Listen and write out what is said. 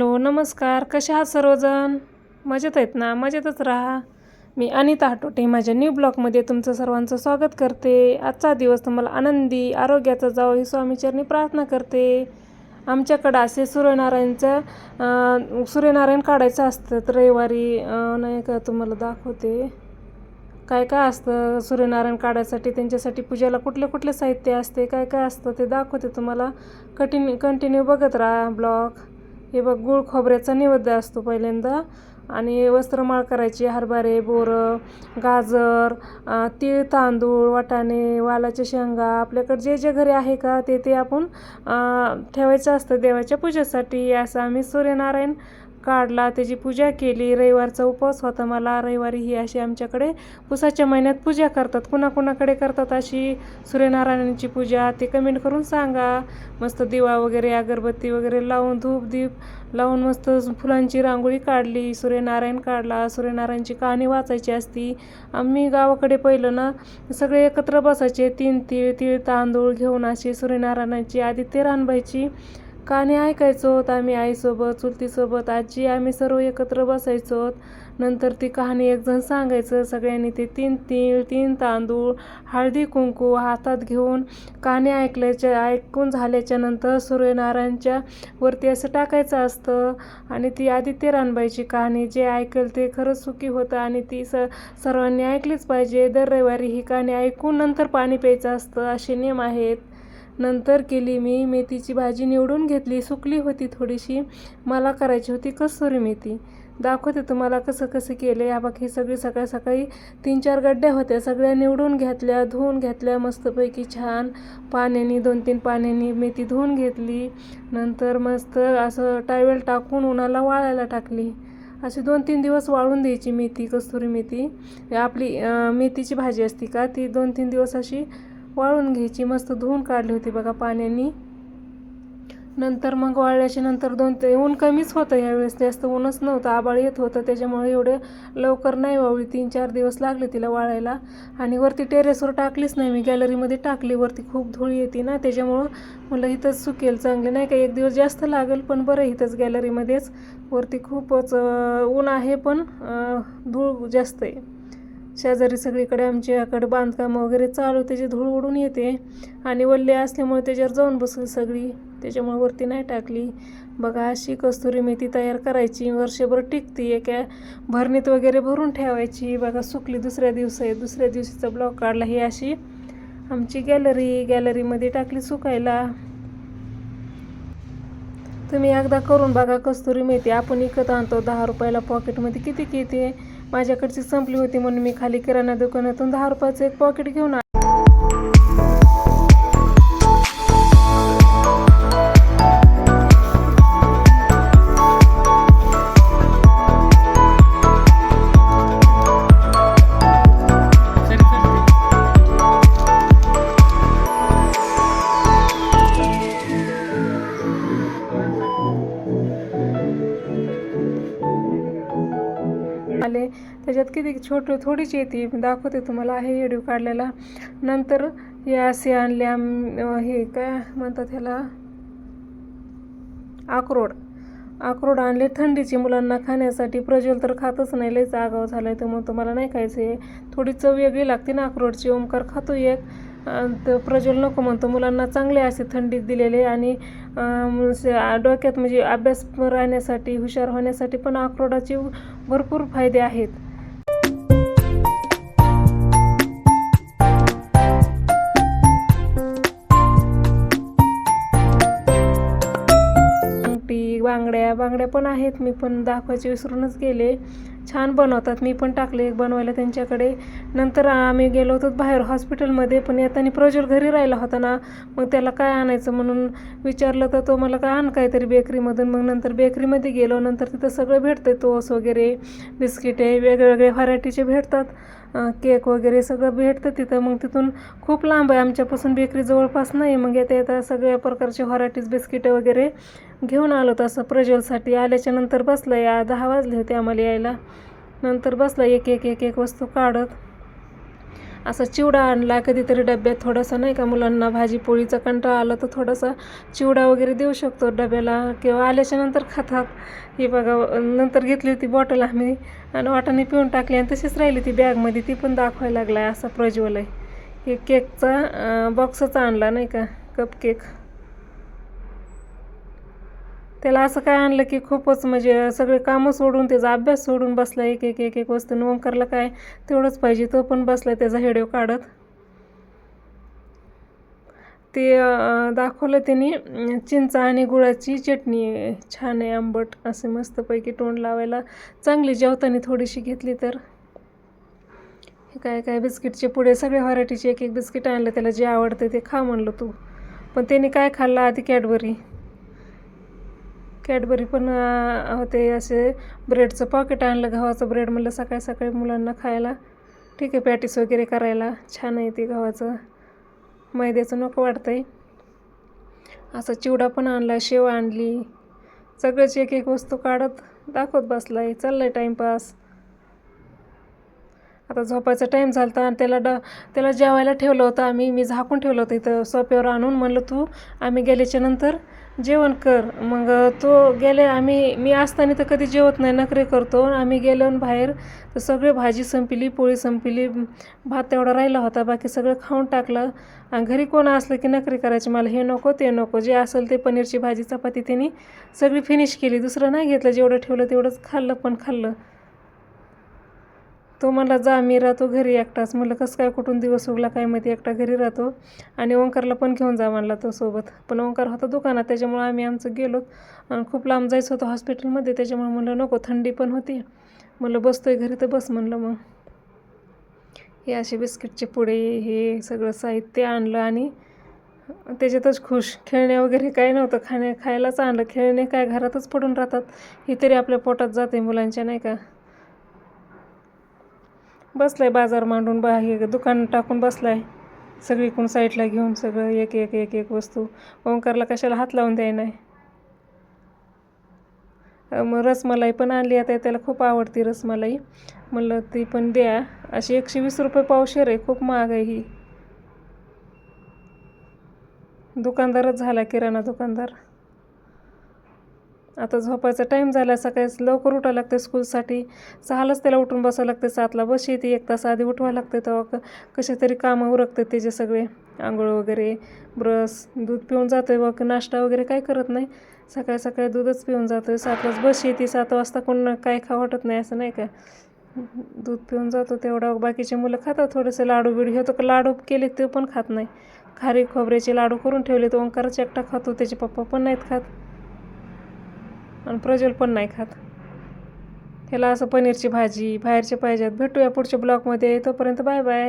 Hello नमस्कार. कसे आहात सर्वजण? मजेत आहेत ना? मजेतच राहा. मी अनिता हाटोटे. माझ्या न्यू ब्लॉगमध्ये तुमचं सर्वांचं स्वागत करते. आजचा दिवस तुम्हाला आनंदी आरोग्याचा जावं ही स्वामीचरणी प्रार्थना करते. आमच्याकडं असे सूर्यनारायणचं सूर्यनारायण काढायचं असतं तर रविवारी नाही का तुम्हाला दाखवते. काय काय असतं सूर्यनारायण काढायसाठी? त्यांच्यासाठी पूजेला कुठले कुठले साहित्य असते? काय काय असतं ते दाखवते तुम्हाला. कंटिन्यू कंटिन्यू बघत राहा ब्लॉग हे बघ गुळ खोबऱ्याचा नैवेद्य असतो पहिल्यांदा. आणि वस्त्रमाळ करायची हरभरे बोरं गाजर तीळ तांदूळ वाटाणे वालाच्या शेंगा. आपल्याकडे जे जे घरी आहे का ते ते आपण ठेवायचं असतं देवाच्या पूजेसाठी. असं आम्ही सूर्यनारायण काढला त्याची पूजा केली. रविवारचा उपवास होता. मला रविवारी ही अशी आमच्याकडे पुसाच्या महिन्यात पूजा करतात. कुणाकुणाकडे करतात अशी सूर्यनारायणाची पूजा ते कमेंट करून सांगा. मस्त दिवा वगैरे अगरबत्ती वगैरे लावून धूप दीप लावून मस्त फुलांची रांगोळी काढली. सूर्यनारायण काढला. सूर्यनारायणची कहाणी वाचायची असती. आम्ही गावाकडे पहिलं ना सगळे एकत्र बसायचे. तीन तीळ तीळ तांदूळ घेऊन अशी सूर्यनारायणाची आदित्य रानबाईची कहाणी ऐकायचो आम्ही आईसोबत चुलतीसोबत आजी आम्ही सर्व एकत्र बसायचो नंतर ती कहाणी एकजण सांगायचं सगळ्यांनी ते तीन तीळ तीन तांदूळ हळदी कुंकू हातात घेऊन कहाणी ऐकल्याच्या ऐकून झाल्याच्यानंतर सूर्यनारायणच्या वरती असं टाकायचं असतं. आणि ती आदित्य रानबाईची कहाणी जे ऐकेल ते खरंच सुखी होतं आणि ती स सर्वांनी ऐकलीच पाहिजे. दर रविवारी ही कहाणी ऐकून नंतर पाणी प्यायचं असतं असे नियम आहेत. नंतर केली मी मेथीची भाजी निवडून घेतली सुकली होती थोडीशी. मला करायची होती कसुरी मेथी. दाखवते तुम्हाला कसं कसं केलं. या बाकी सगळी सकाळी सकाळी तीन चार गड्ड्या होत्या. सगळ्या निवडून घेतल्या धुवून घेतल्या. मस्तपैकी छान पाण्याने दोन तीन पाण्याने मेथी धुवून घेतली. नंतर मस्त असं टावेल टाकून उन्हाला वाळायला टाकली. अशी दोन तीन दिवस वाळून द्यायची मेथी कस्तुरी मेथी. आपली मेथीची भाजी असती का ती दोन तीन दिवस अशी वाळून घ्यायची. मस्त धुवून काढली होती बघा पाण्याने. नंतर मग वाळल्याच्या नंतर दोन ते ऊन कमीच होतं ह्यावेळेस जास्त ऊनच नव्हतं. आबाळ येत होतं. त्याच्यामुळे एवढे लवकर नाही वाळली. तीन चार दिवस लागले तिला वाळायला. आणि वरती टेरेसवर टाकलीच नाही मी. गॅलरीमध्ये टाकली. वरती खूप धूळ येते ना. त्याच्यामुळं मला इथंच सुकेल चांगले. नाही का एक दिवस जास्त लागेल पण बरं इथंच गॅलरीमध्येच. वरती खूपच ऊन आहे पण धूळ जास्त आहे. शेजारी सगळीकडे आमच्याकडे बांधकाम वगैरे चालू त्याची धूळ उडून येते. आणि वल्ले असल्यामुळे त्याच्यावर जाऊन बसली सगळी. त्याच्यामुळे वरती नाही टाकली. बघा अशी कस्तुरी मेथी तयार करायची. वर्षभर टिकती एका भरणीत वगैरे भरून ठेवायची. बघा सुकली दुसऱ्या दिवशी दुसऱ्या दिवशीचा ब्लॉक काढला. ही अशी आमची गॅलरी गॅलरीमध्ये टाकली सुकायला. तुम्ही एकदा करून बघा कस्तुरी मेथी. आपण इकत आणतो. दहा रुपयाला पॉकेटमध्ये किती किती? माझ्याकडची संपली होती म्हणून मी खाली किराणा दुकानातून दहा रुपयाचं एक पॉकेट घेऊन त्याच्यात किती छोटं थोडीच येते दाखवते तुम्हाला. आहे व्हिडिओ काढलेला. नंतर हे असे आणले हे काय म्हणतात ह्याला? अक्रोड. अक्रोड आणले थंडीचे मुलांना खाण्यासाठी. प्रज्वल तर खातच नाही. लयच आगाव झालं आहे मग तुम्हाला नाही खायचं आहे थोडी चव वेगळी लागते ना अक्रोडची. ओमकार खातो एक. तर प्रज्वल नको म्हणतो. मुलांना चांगले असे थंडीत दिलेले आणि म्हणजे डोक्यात म्हणजे अभ्यास राहण्यासाठी हुशार होण्यासाठी पण अक्रोडाचे भरपूर फायदे आहेत. की बांगड्या बांगड्या पण आहेत. मी पण दाखवायचे विसरूनच गेले. छान बनवतात. मी पण टाकले एक बनवायला त्यांच्याकडे. नंतर आम्ही गेलो होतो बाहेर हॉस्पिटलमध्ये पण येताना प्रज्वल घरी राहिला होता ना मग त्याला काय आणायचं म्हणून विचारलं तर तो मला काय आण काहीतरी बेकरीमधून. मग नंतर बेकरीमध्ये गेलो. नंतर तिथं सगळं भेटतं टोस वगैरे बिस्किटे वेगवेगळे व्हरायटीचे भेटतात. केक वगैरे सगळं भेटतं तिथं. मग तिथून खूप लांब आहे. आमच्यापासून बेकरी जवळपास नाही. मग येता येता सगळ्या प्रकारचे व्हरायटीज बिस्किटं वगैरे घेऊन आलो तसं प्रज्वलसाठी आल्याच्यानंतर बसलं. या दहा वाजले होते आम्हाला यायला. नंतर बसला एक एक एक एक वस्तू काढत. असा चिवडा आणला कधीतरी डब्यात थोडंसं नाही का मुलांना भाजी पोळीचा कंटाळा आला तर थोडासा चिवडा वगैरे देऊ शकतो डब्याला. किंवा आल्याच्यानंतर खातात. ही बघा नंतर घेतली होती बॉटल आम्ही आणि वाटाने पिऊन टाकली आणि तशीच राहिली ती बॅगमध्ये. ती पण दाखवायला लागला आहे असा प्रज्वल आहे. हे केकचा बॉक्सच आणला नाही का? कप केक त्याला असं काय आणलं की खूपच म्हणजे सगळे कामं सोडून त्याचा अभ्यास सोडून बसला एक एक एक एक वस्तू ओंकारला काय? तेवढंच पाहिजे तो पण बसला त्याचा हेडिओ काढत. ते दाखवलं त्यांनी चिंचा चिंच आणि गुळाची चटणी छान आहे आंबट असे मस्तपैकी तोंड लावायला. चांगली जेवताना थोडीशी घेतली तर. हे काय काय बिस्किटचे पुढे सगळ्या व्हरायटीचे एक एक बिस्किट आणलं त्याला जे आवडतं ते खा म्हणलं तू. पण त्याने काय खाल्लं आधी कॅडबरी? कॅडबरी पण होते असे ब्रेडचं पॉकेट आणलं गव्हाचं ब्रेड म्हणलं सकाळी सकाळी मुलांना खायला. ठीक आहे पॅटीस वगैरे करायला. छान आहे ते गव्हाचं. मैद्याचं नको वाटतंय. असं चिवडा पण आणला शेव आणली. सगळंच एक एक वस्तू काढत दाखवत बसलाय. आहे टाईमपास आता झोपायचा टाईम झाला होता आणि त्याला ड त्याला जेवायला ठेवलं होतं आम्ही. मी झाकून ठेवलं होतं इथं सोप्यावर आणून. म्हणलं तू आम्ही गेल्याच्यानंतर जेवण कर. मग तो गेले आम्ही मी असताना तर कधी जेवत नाही नखरे करतो. आम्ही गेलो आणि बाहेर तर सगळे भाजी संपली पोळी संपली भात तेवढा राहिला होता बाकी सगळं खाऊन टाकलं. आणि घरी कोण असलं की नखरे करायची मला हे नको ते नको जे असेल ते पनीरची भाजी चपाती त्यांनी सगळी फिनिश केली. दुसरं नाही घेतलं जेवढं ठेवलं तेवढंच खाल्लं पण खाल्लं. तो मला जा मी राहतो घरी एकटाच. म्हणलं कसं काय कुठून दिवस उगला काय माहिती एकटा घरी राहतो. आणि ओंकारला पण घेऊन जा म्हणला तो सोबत. पण ओंकार होता दुकानात त्याच्यामुळं आम्ही आमचं गेलो आणि खूप लांब जायचं होतं हॉस्पिटलमध्ये त्याच्यामुळे म्हणलं नको थंडी पण होती. म्हणलं बसतोय घरी तर बस म्हणलं मग. हे असे बिस्किटचे पुडे हे सगळं साहित्य आणलं आणि त्याच्यातच खुश. खेळणे वगैरे काही नव्हतं. खाणे खायलाच आणलं. खेळणे काय घरातच पडून राहतात. हे तरी आपल्या पोटात जाते मुलांच्या नाही का? बसलाय बाजार मांडून बा हे दुकान टाकून बसला आहे सगळीकडून साईडला घेऊन सगळं एक एक एक एक वस्तू. ओंकारला कशाला हात लावून द्याय नाही मग रसमलाई पण आणली आता त्याला खूप आवडती रसमलाई म्हणलं ती पण द्या. अशी एकशे वीस रुपये पावशेर आहे खूप महाग आहे ही. दुकानदारच झाला किराणा दुकानदार. आता झोपायचा टाईम झाला सकाळी लवकर उठावं लागते स्कूलसाठी सहालाच त्याला उठून बसावं लागते सातला बस येते एक तास आधी उठवावं लागते तेव्हा क कसे तरी कामं उरकते त्याचे सगळे. आंघोळ वगैरे ब्रश दूध पिऊन जातो आहे बघ नाश्ता वगैरे काय करत नाही. सकाळी सकाळी दूधच पिऊन जातो आहे सातलाच बस येते सात वाजता कोण काय खा वाटत नाही असं नाही का? दूध पिऊन जातो तेवढा बाकीचे मुलं खातात थोडेसे लाडू बिडू. हे तर लाडू केले ते पण खात नाही. खारी खोबऱ्याचे लाडू करून ठेवले तर ओंकाराचे एकटा खातो त्याचे पप्पा पण नाहीत खात. आणि प्रज्वल पण नाही खात. ह्याला असं पनीरची भाजी बाहेरचे पाहिजेत. भेटूया पुढच्या ब्लॉगमध्ये. तोपर्यंत बाय बाय.